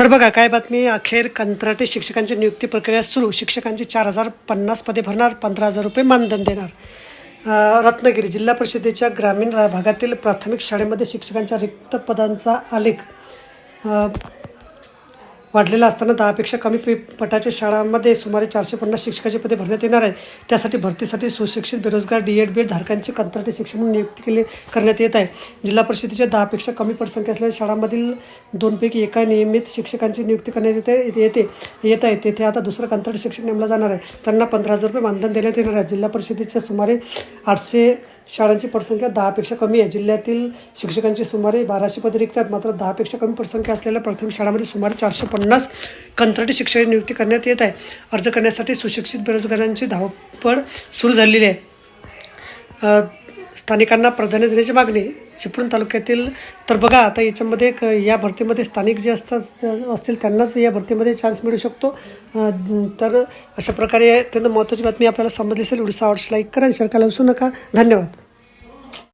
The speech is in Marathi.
तर बघा काय बातमी? अखेर कंत्राटी शिक्षकांची नियुक्ती प्रक्रिया सुरू. शिक्षकांची चार हजार पन्नास पदे भरणार पंधरा हजार रुपये मानधन देणार. रत्नागिरी जिल्हा परिषदेच्या ग्रामीण भागातील प्राथमिक शाळेमध्ये शिक्षकांच्या रिक्त पदांचा आलेख. वाढलेला असताना दहापेक्षा कमी पे पटाच्या शाळांमध्ये सुमारे चारशे पन्नास शिक्षकाची पदे भरण्यात येणार आहे. त्यासाठी भरतीसाठी सुशिक्षित बेरोजगार डी एड बी एड धारकांची कंत्राटी शिक्षक म्हणून नियुक्ती केली करण्यात येत आहे. जिल्हा परिषदेच्या दहापेक्षा कमी पटसंख्या असलेल्या शाळांमधील दोनपैकी एका नियमित शिक्षकांची नियुक्ती करण्यात येते येते येत आहे. तेथे आता दुसरं कंत्राटी शिक्षक नेमला जाणार आहे. त्यांना पंधरा हजार रुपये मानधन देण्यात येणार आहे. जिल्हा परिषदेच्या सुमारे आठशे शाळांची पटसंख्या दहापेक्षा कमी आहे. जिल्ह्यातील शिक्षकांची सुमारे बाराशे पदे रिक्त आहेत. मात्र दहापेक्षा कमी पटसंख्या असलेल्या प्राथमिक शाळांमध्ये सुमारे चारशे पन्नास कंत्राटी शिक्षक नियुक्ती करण्यात येत आहे. अर्ज करण्यासाठी सुशिक्षित बेरोजगारांची धावपळ सुरू झालेली आहे. स्थानिकांना प्राधान्य देण्याची मागणी चिपळूण तालुक्यातील तर बघा आता याच्यामध्ये एक या भरतीमध्ये स्थानिक जे असतात असतील त्यांनाच या भरतीमध्ये चान्स मिळू शकतो. तर अशा प्रकारे अत्यंत महत्त्वाची बातमी आपल्याला समजली असेल. व्हिडिओ आवडस लाईक करा आणि शेअर करायला विसरू नका. धन्यवाद.